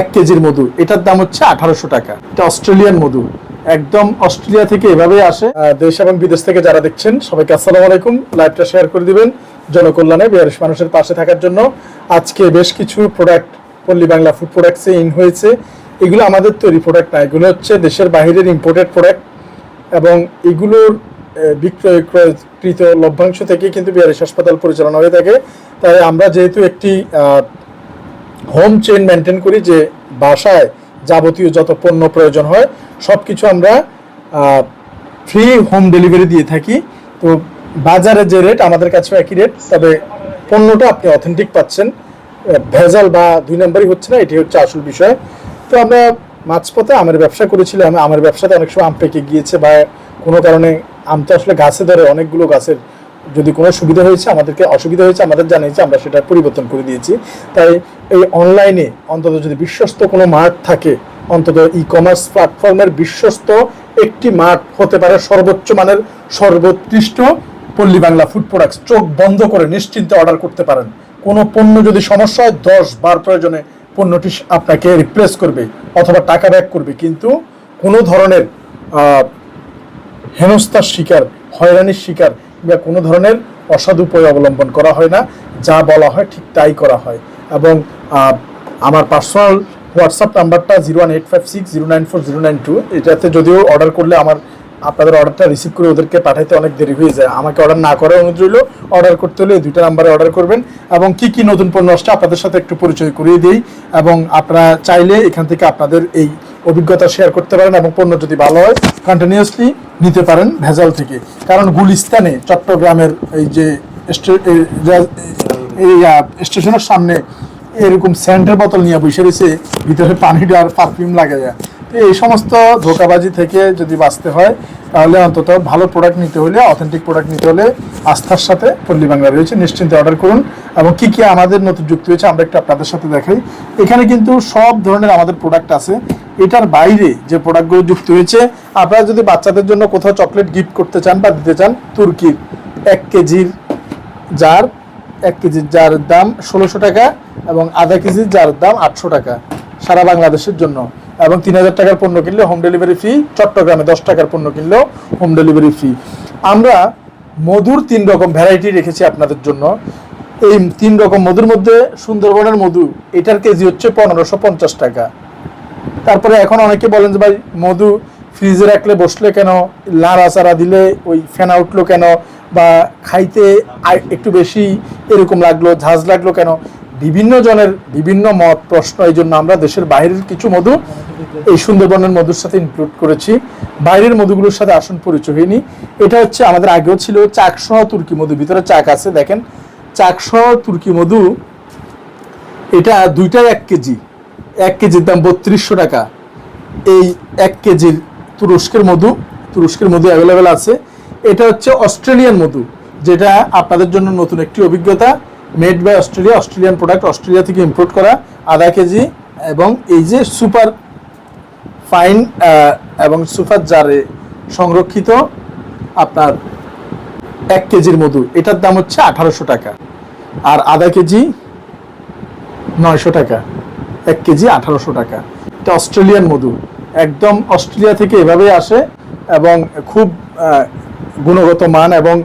এক কেজির মধু। এটার দাম হচ্ছে আঠারোশো টাকা। এটা অস্ট্রেলিয়ান মধু। একদম অস্ট্রেলিয়া থেকে এভাবে আসে। দেশ এবং বিদেশ থেকে যারা দেখছেন, সবাইকে আসসালামু আলাইকুম। লাইভটা শেয়ার করে দিবেন। জনকল্যাণে বিহারিশ মানুষের পাশে থাকার জন্য। আজকে বেশ কিছু প্রোডাক্ট পল্লী বাংলা ফুড প্রোডাক্টসে ইন হয়েছে। এগুলো আমাদের তৈরি প্রোডাক্ট না। এগুলো হচ্ছে দেশের বাইরের ইম্পোর্টেড প্রোডাক্ট এবং এগুলোর বিক্রয়, ক্রয়কৃত লভ্যাংশ থেকে কিন্তু বিহারিশ হাসপাতাল পরিচালনা হয়ে থাকে। তাই আমরা যেহেতু একটি হোম চেইন মেনটেন করি যে বাসায় যাবতীয় যত পণ্য প্রয়োজন হয় সব কিছু আমরা ফ্রি হোম ডেলিভারি দিয়ে থাকি। তো বাজারে যে রেট আমাদের কাছে একই রেট তবে পণ্যটা আপনি অথেন্টিক পাচ্ছেন। ভেজাল বা দুই নম্বরই হচ্ছে না এটি হচ্ছে আসল বিষয়। তো আমরা মাঝপথে আমের ব্যবসা করেছিলাম, আমের ব্যবসাতে অনেক সময় আম পেকে গিয়েছে বা কোনো কারণে আম তো আসলে গাছে ধরে, অনেকগুলো গাছের যদি কোনো সুবিধা হয়েছে, আমাদেরকে অসুবিধা হয়েছে, আমাদের জানিয়েছে, আমরা সেটা পরিবর্তন করে দিয়েছি। তাই এই অনলাইনে অন্তত যদি বিশ্বস্ত কোনো মার্ট থাকে, অন্তত ই কমার্স প্ল্যাটফর্মের বিশ্বস্ত একটি মার্ট হতে পারে সর্বোচ্চ মানের, সর্বোৎকৃষ্ট পল্লী বাংলা ফুড প্রোডাক্টস চোখ বন্ধ করে নিশ্চিন্তে অর্ডার করতে পারেন। কোনো পণ্য যদি সমস্যা হয়, দশ বার প্রয়োজনে পণ্যটি আপনাকে রিপ্লেস করবে অথবা টাকা ব্যাক করবে। কিন্তু কোনো ধরনের হেনস্থার শিকার, হয়রানির শিকার বা কোনো ধরনের অসাধু উপায় অবলম্বন করা হয় না। যা বলা হয় ঠিক তাই করা হয়। এবং আমার পার্সোনাল হোয়াটসঅ্যাপ নাম্বারটা zero one eight five six zero nine four zero nine two এটাতে যদিও অর্ডার করলে আমার, আপনাদের অর্ডারটা রিসিভ করে ওদেরকে পাঠাইতে অনেক দেরি হয়ে যায়। আমাকে অর্ডার না করার অনুরোধ রইল। অর্ডার করতে হলে দুইটা নাম্বারে অর্ডার করবেন। এবং কি কি নতুন পণ্য আসছে আপনাদের সাথে একটু পরিচয় করিয়ে দিই। এবং আপনারা চাইলে এখান থেকে আপনাদের এই অভিজ্ঞতা শেয়ার করতে পারেন এবং পণ্য যদি ভালো হয় কন্টিনিউসলি নিতে পারেন ভেজাল থেকে। কারণ গুলিস্তানে চট্টগ্রামের এই যে স্টেশনের সামনে এরকম স্যান্ডের বোতল নিয়ে বসে রয়েছে, ভিতরে পানিটা আর পারফিউম লাগে যায় এই সমস্ত ধোকাবাজি থেকে যদি বাঁচতে হয়, তাহলে অন্তত ভালো প্রোডাক্ট নিতে হলে অথেন্টিক প্রোডাক্ট নিতে হলে আস্থার সাথে পল্লী বাংলা রয়েছে। নিশ্চিন্তে অর্ডার করুন। এবং কি কি আমাদের নতুন যুক্ত হয়েছে, আমরা একটু আপনাদের সাথে দেখাই। এখানে কিন্তু সব ধরনের আমাদের প্রোডাক্ট আছে। এটার বাইরে যে প্রোডাক্টগুলো যুক্ত হয়েছে, আপনারা যদি বাচ্চাদের জন্য কোথাও চকলেট গিফট করতে চান বা দিতে চান, তুর্কির এক কেজির জার এক কেজির জার দাম ষোলোশো টাকা এবং আধা কেজির জার দাম আটশো টাকা সারা বাংলাদেশের জন্য। এবং তিন হাজার টাকার পণ্য কিনলে হোম ডেলিভারি ফ্রি চট্টগ্রামে দশ টাকার পণ্য কিনলেও হোম ডেলিভারি ফ্রি আমরা মধুর তিন রকম ভ্যারাইটি রেখেছি আপনাদের জন্য। এই তিন রকম মধুর মধ্যে সুন্দরবনের মধু, এটার কেজি হচ্ছে পনেরোশো পঞ্চাশ টাকা। তারপরে এখন অনেকে বলেন যে ভাই, মধু ফ্রিজে রাখলে বসলে কেন? লাড়া চারা দিলে ওই ফেনা উঠল কেন? বা খাইতে একটু বেশি এরকম লাগল, ঝাঁজ লাগল কেন? বিভিন্ন জনের বিভিন্ন মত, প্রশ্ন, এই জন্য আমরা দেশের বাইরের কিছু মধু এই সুন্দরবনের মধুর সাথে ইনক্লুড করেছি। বাইরের মধুগুলোর সাথে আসন পরিচয় হয়নি। এটা হচ্ছে আমাদের আগেও ছিল চাকসহ তুর্কি মধু, ভিতরে চাক আছে, দেখেন। চাকসহ তুর্কি মধু, এটা দুইটাই এক কেজি। এক কেজির দাম বত্রিশশো টাকা। এই এক কেজির তুরস্কের মধু তুরস্কের মধু অ্যাভেলেবেল আছে। এটা হচ্ছে অস্ট্রেলিয়ান মধু, যেটা আপনাদের জন্য নতুন একটি অভিজ্ঞতা। Made by Australia Australian product Australia থেকে ইম্পোর্ট করা আধা কেজি এবং এই যে সুপার ফাইন এবং সুপার জারে সংরক্ষিত আপনার এক কেজির মধু, এটার দাম হচ্ছে আঠারোশো টাকা। আর আধা কেজি নয়শো টাকা, এক কেজি আঠারোশো টাকা। এটা অস্ট্রেলিয়ান মধু, একদম অস্ট্রেলিয়া থেকে এভাবেই আসে এবং খুব গুণগত মান এবং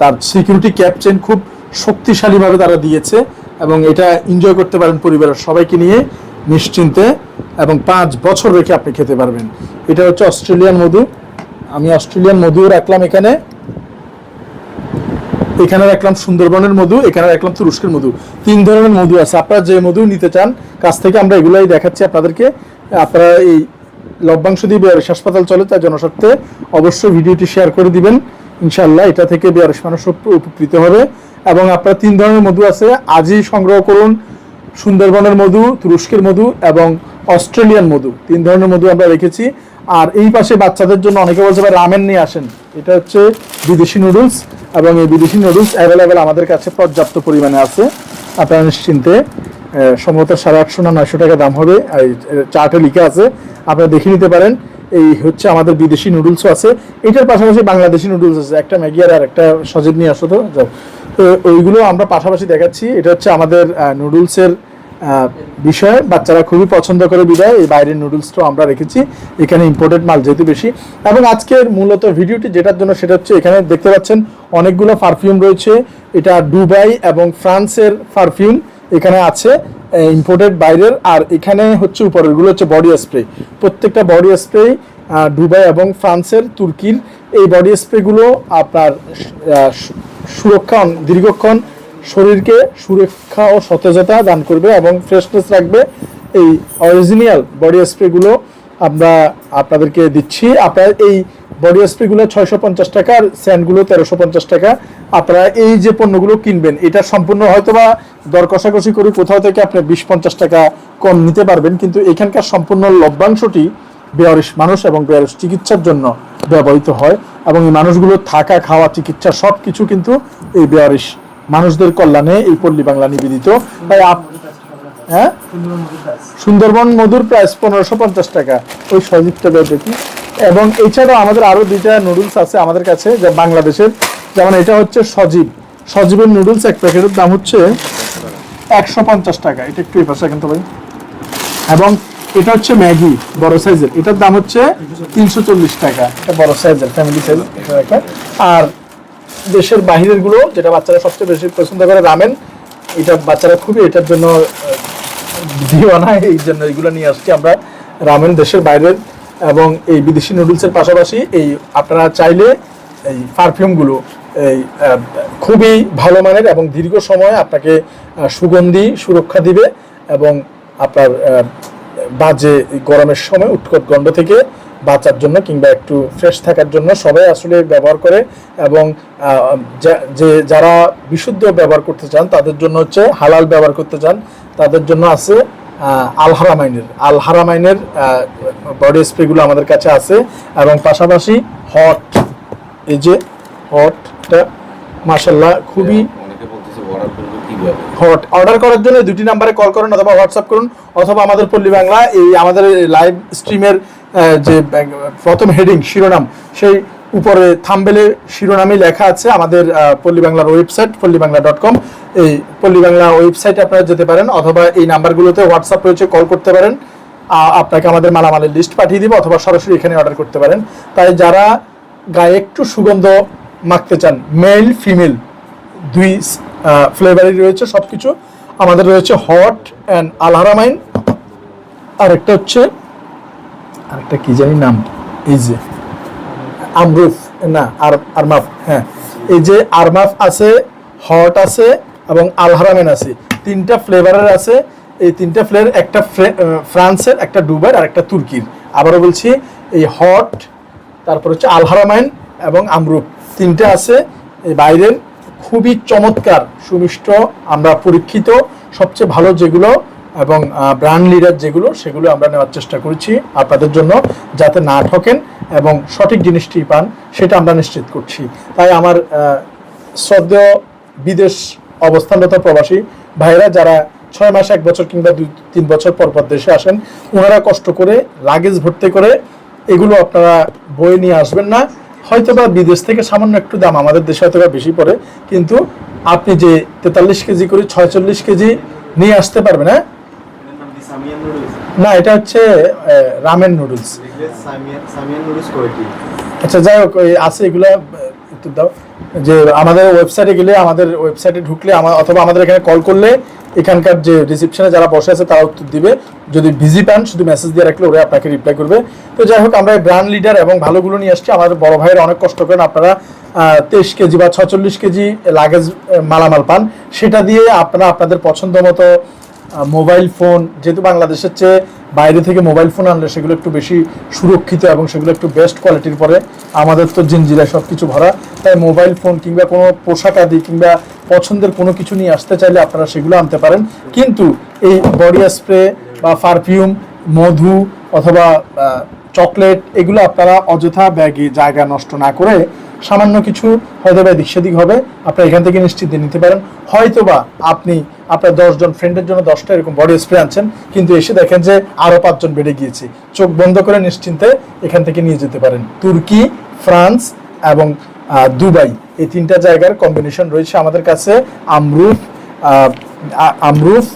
তার সিকিউরিটি ক্যাপচেন খুব শক্তিশালীভাবে তারা দিয়েছে এবং এটা এনজয় করতে পারেন পরিবারের সবাইকে নিয়ে নিশ্চিন্তে এবং পাঁচ বছর রেখে আপনি খেতে পারবেন। এটা হচ্ছে অস্ট্রেলিয়ান মধু। আমি অস্ট্রেলিয়ান মধুও রাখলাম এখানে। এখানে রাখলাম সুন্দরবনের মধু, এখানে রাখলাম তুরস্কের মধু। তিন ধরনের মধু আছে। আপনারা যে মধু নিতে চান, কাছ থেকে আমরা এগুলাই দেখাচ্ছি আপনাদেরকে। আপনারা এই লভ্যাংশ দিয়ে বিহারিশ হাসপাতাল চলে, তার জনস্বার্থে অবশ্যই ভিডিওটি শেয়ার করে দিবেন। ইনশাল্লাহ এটা থেকে বিহারিশ মানুষ উপকৃত হবে। এবং আপনারা তিন ধরনের মধু আছে। আজই সংগ্রহ করুন, সুন্দরবনের মধু, তুরস্কের মধু এবং অস্ট্রেলিয়ান মধু। তিন ধরনের মধু আমরা রেখেছি। আর এই পাশে বাচ্চাদের জন্য অনেকে বলছে ভাই রামেন নিয়ে আসেন। এটা হচ্ছে বিদেশি নুডলস এবং এই বিদেশি নুডলস অ্যাভেলেবেল আমাদের কাছে পর্যাপ্ত পরিমাণে আছে। আপনারা নিশ্চিন্তে সম্ভবত সাড়ে আটশো না নয়শো টাকা দাম হবে। চার্টে লিখে আছে। আপনারা দেখে নিতে পারেন। এই হচ্ছে আমাদের বিদেশি নুডলসও আছে। এটার পাশাপাশি বাংলাদেশি নুডলস আছে। একটা ম্যাগি আর একটা সজীব নিয়ে আসো তো। তো ওইগুলো আমরা পাশাপাশি দেখাচ্ছি। এটা হচ্ছে আমাদের নুডলসের বিষয়। বাচ্চারা খুবই পছন্দ করে বিদায়। এই বাইরের নুডলসটাও আমরা রেখেছি। এখানে ইম্পোর্টেড মাল যেহেতু বেশি। এবং আজকের মূলত ভিডিওটি যেটার জন্য সেটা হচ্ছে এখানে দেখতে পাচ্ছেন, অনেকগুলো পারফিউম রয়েছে। এটা দুবাই এবং ফ্রান্সের পারফিউম এখানে আছে ইম্পোর্টেড বাইরের, আর এখানে হচ্ছে উপরেরগুলো হচ্ছে বডি স্প্রে প্রত্যেকটা বডি স্প্রে দুবাই এবং ফ্রান্সের, তুর্কির, এই বডি স্প্রেগুলো আপনার সুরক্ষা দীর্ঘক্ষণ শরীরকে সুরক্ষা ও সতেজতা দান করবে এবং ফ্রেশনেস রাখবে। এই অরিজিনাল বডি স্প্রেগুলো আমরা আপনাদেরকে দিচ্ছি। আপনারা এই বডি স্প্রেগুলো ছয়শো পঞ্চাশ টাকা আর স্যান্ডগুলো তেরোশো পঞ্চাশ টাকা। আপনারা এই যে পণ্যগুলো কিনবেন, এটা সম্পূর্ণ হয়তো বা দর কষাকষি করে কোথাও থেকে আপনি বিশ পঞ্চাশ টাকা কম নিতে পারবেন, কিন্তু এখানকার সম্পূর্ণ লভ্যাংশটি বেয়ারিশ মানুষ এবং বেয়ারিশ চিকিৎসার জন্য ব্যবহৃত হয় এবং এই মানুষগুলো থাকা, খাওয়া, চিকিৎসা সব কিছু কিন্তু এই বেয়ারিশ মানুষদের কল্যাণে এই পল্লী বাংলা নিবেদিত। তাই আপ হ্যাঁ? সুন্দরবন মধুর প্রাইস পনেরোশো পঞ্চাশ টাকা। ওই সজীবটা দেখি। এবং এছাড়াও আমাদের আরও দুইটা নুডলস আছে আমাদের কাছে যা বাংলাদেশের। যেমন এটা হচ্ছে সজীব। সজীবের নুডলস এক প্যাকেটের দাম হচ্ছে একশো পঞ্চাশ টাকা। এটা একটু এই পাশে কিন্তু ভাই। এবং এটা হচ্ছে ম্যাগি, বড় সাইজের। এটার দাম হচ্ছে তিনশো চল্লিশ টাকা। এটা বড় সাইজের ফ্যামিলি সাইজ এটা একটা। আর দেশের বাহিরেরগুলো যেটা বাচ্চারা সবচেয়ে বেশি পছন্দ করে রামেন এটা বাচ্চারা খুবই এটার জন্য দিওয়ানা এই জন্য এগুলো নিয়ে আসছি আমরা। রামেন দেশের বাইরের এবং এই বিদেশি নুডলসের পাশাপাশি এই আপনারা চাইলে এই পারফিউমগুলো এই খুবই ভালো মানের এবং দীর্ঘ সময় আপনাকে সুগন্ধি সুরক্ষা দিবে এবং আপনার বাজে গরমের সময় উৎকট গন্ধ থেকে বাঁচার জন্য কিংবা একটু ফ্রেশ থাকার জন্য সবাই আসলে ব্যবহার করে এবং যে যারা বিশুদ্ধ ব্যবহার করতে চান তাদের জন্য হচ্ছে হালাল ব্যবহার করতে চান, তাদের জন্য আছে আল হারামাইনের আল হারামাইনের বডি স্প্রেগুলো আমাদের কাছে আছে এবং পাশাপাশি হট এই যে হটটা মাসাল্লাহ খুবই অনেকে বলতেছে অর্ডার হট করার জন্য দুটি নাম্বারে কল করুন অথবা হোয়াটসঅ্যাপ করুন অথবা আমাদের পল্লী বাংলা এই আমাদের লাইভ স্ট্রিমের যে প্রথম হেডিং শিরোনাম সেই উপরে থাম্বেলে শিরোনামে লেখা আছে আমাদের পল্লী বাংলার ওয়েবসাইট পল্লী বাংলা ডট কম। এই পল্লী বাংলা ওয়েবসাইটে আপনারা যেতে পারেন অথবা এই নাম্বারগুলোতে হোয়াটসঅ্যাপ রয়েছে, কল করতে পারেন। আপনাকে আমাদের মালামালের লিস্ট পাঠিয়ে দিব অথবা সরাসরি এখানে অর্ডার করতে পারেন। তাই যারা গায়ে একটু সুগন্ধ মাখতে চান মেল ফিমেল দুই ফ্লেভারই রয়েছে সব কিছু আমাদের রয়েছে হট অ্যান্ড আলহারামাইন আর একটা হচ্ছে, আরেকটা কি জানি নাম? এই যে। আমরুফ, না, আর আরমাফ হ্যাঁ। এই যে আরমাফ আছে, হট আছে এবং আলহারামেন আছে। তিনটা ফ্লেভারের আছে। এই তিনটা ফ্লেভার, একটা ফ্রে- ফ্রান্সের, একটা ডুবার আর একটা তুর্কির। আবারও বলছি, এই হট, তারপর হচ্ছে আলহারামাইন এবং আমরুপ তিনটে আছে, এই বাইরের। খুবই চমৎকার, সুমিষ্ট, আমরা পরীক্ষিত, সবচেয়ে ভালো যেগুলো এবং ব্র্যান্ড লিডার যেগুলো, সেগুলো আমরা নেওয়ার চেষ্টা করছি আপনাদের জন্য, যাতে না ঠকেন। এবং সঠিক জিনিসটি পান, সেটা আমরা নিশ্চিত করছি। তাই আমার শ্রদ্ধেয় বিদেশ অবস্থানরত প্রবাসী ভাইরা যারা ছয় মাস, এক বছর কিংবা দুই, তিন বছর পর পর দেশে আসেন, ওনারা কষ্ট করে লাগেজ ভর্তি করে এগুলো আপনারা বয়ে নিয়ে আসবেন না। হয়তো বা বিদেশ থেকে সামান্য একটু দাম আমাদের দেশে হয়তো বা বেশি পড়ে, কিন্তু আপনি যে তেতাল্লিশ কেজি করে ছয়চল্লিশ কেজি নিয়ে আসতে পারবেন হ্যাঁ? না এটা হচ্ছে রামেন নুডলস আচ্ছা যাই হোক আছে এগুলো একটু দাও। যে আমাদের ওয়েবসাইটে গেলে আমাদের ওয়েবসাইটে ঢুকলে আমা- অথবা আমাদের এখানে কল করলে এখানকার যে রিসেপশনে যারা বসে আছে তারা উত্তর দিবে। যদি বিজি পান শুধু মেসেজ দিয়ে রাখলে ওরা আপনাকে রিপ্লাই করবে। তো যাই হোক আমরা ব্র্যান্ড লিডার এবং ভালোগুলো নিয়ে আসছি। আমাদের বড় ভাইয়ের অনেক কষ্ট করেন আপনারা তেইশ কেজি বা ছচল্লিশ কেজি লাগেজ মালামাল পান। সেটা দিয়ে আপনারা আপনাদের পছন্দ মতো মোবাইল ফোন, যেহেতু বাংলাদেশের চেয়ে বাইরে থেকে মোবাইল ফোন আনলে সেগুলো একটু বেশি সুরক্ষিত এবং সেগুলো একটু বেস্ট কোয়ালিটির পরে আমাদের তো জিনজিরায় সব কিছু ভরা। তাই মোবাইল ফোন কিংবা কোনো পোশাক আদি কিংবা পছন্দের কোনো কিছু নিয়ে আসতে চাইলে আপনারা সেগুলো আনতে পারেন। কিন্তু এই বডি স্প্রে বা পারফিউম মধু অথবা চকলেট এগুলো আপনারা অযথা ব্যাগে জায়গা নষ্ট না করে সামান্য কিছু হয়তো বা এদিক সেদিক হবে। আপনারা এখান থেকে নিশ্চিন্তে নিতে পারেন। হয়তোবা আপনি আপনার দশজন ফ্রেন্ডের জন্য দশটা এরকম বডি স্প্রে আনছেন, কিন্তু এসে দেখেন যে আরও পাঁচজন বেড়ে গিয়েছে। চোখ বন্ধ করে নিশ্চিন্তে এখান থেকে নিয়ে যেতে পারেন। তুর্কি, ফ্রান্স এবং দুবাই। এই তিনটা জায়গার কম্বিনেশন রয়েছে আমাদের কাছে। আমরুফ আমরুফ,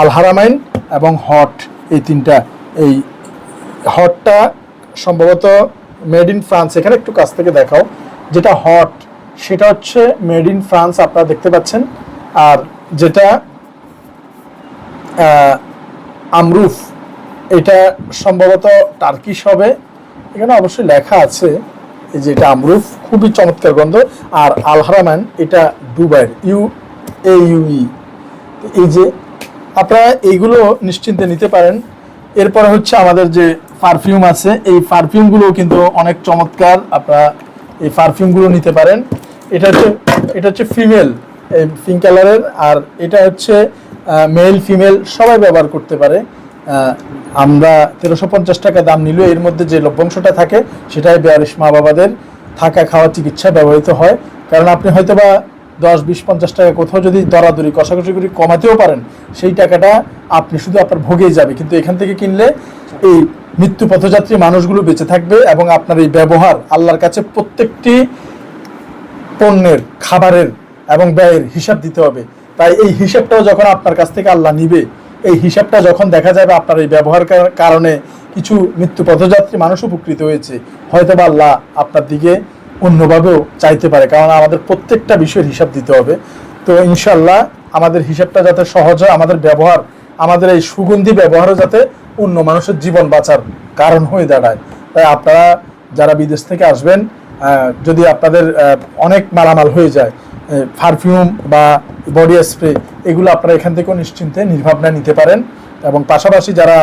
আলহারামাইন এবং হট। এই তিনটা, এই হটটা সম্ভবত মেড ইন ফ্রান্স এখানে একটু কাছ থেকে দেখাও। যেটা হট, সেটা হচ্ছে মেড ইন ফ্রান্স আপনারা দেখতে পাচ্ছেন। আর যেটা আমরুফ, এটা সম্ভবত টার্কিশ হবে। এখানে অবশ্যই লেখা আছে এই যে এটা আমরুফ, খুবই চমৎকার গন্ধ। আর আলহারামান, এটা দুবাইয়ের ইউ এ ইউই এই যে আপনারা এইগুলো নিশ্চিন্তে নিতে পারেন। এরপরে হচ্ছে আমাদের যে পারফিউম আছে, এই পারফিউমগুলো কিন্তু অনেক চমৎকার। আপনারা এই পারফিউমগুলো নিতে পারেন। এটা হচ্ছে এটা হচ্ছে ফিমেল, এই পিঙ্ক কালারের। আর এটা হচ্ছে মেল ফিমেল সবাই ব্যবহার করতে পারে। আমরা তেরোশো পঞ্চাশ টাকা দাম নিলেও এর মধ্যে যে লভ্যাংশটা থাকে, সেটাই বেয়ারিশ মা বাবাদের থাকা খাওয়া চিকিৎসা ব্যবহৃত হয়। কারণ আপনি হয়তো বা দশ, বিশ, পঞ্চাশ টাকা কোথাও যদি দরাদরি, কষাকষি করে কমাতেও পারেন, সেই টাকাটা আপনি শুধু আপনার ভোগেই যাবে। কিন্তু এখান থেকে কিনলে এই মৃত্যু পথযাত্রী মানুষগুলো বেঁচে থাকবে এবং আপনার এই ব্যবহার আল্লাহর কাছে প্রত্যেকটি পণ্যের, খাবারের এবং ব্যয়ের হিসাব দিতে হবে। তাই এই হিসাবটাও যখন আপনার কাছ থেকে আল্লাহ নিবে, এই হিসাবটা যখন দেখা যাবে আপনার এই ব্যবহার কার- কারণে কিছু মৃত্যু পথযাত্রী মানুষ উপকৃত হয়েছে হয়তো বা আল্লাহ আপনার দিকে অন্যভাবেও চাইতে পারে। কারণ আমাদের প্রত্যেকটা বিষয়ের হিসাব দিতে হবে। তো ইনশাল্লাহ আমাদের হিসাবটা যাতে সহজ হয়, আমাদের ব্যবহার, আমাদের এই সুগন্ধি ব্যবহারও যাতে অন্য মানুষের জীবন বাঁচার কারণ হয়ে দাঁড়ায়। তাই আপনারা যারা বিদেশ থেকে আসবেন যদি আপনাদের অনেক মালামাল হয়ে যায় পারফিউম বা বডি স্প্রে এগুলো আপনারা এখান থেকেও নিশ্চিন্তে নির্ভাবনা নিতে পারেন। এবং পাশাপাশি যারা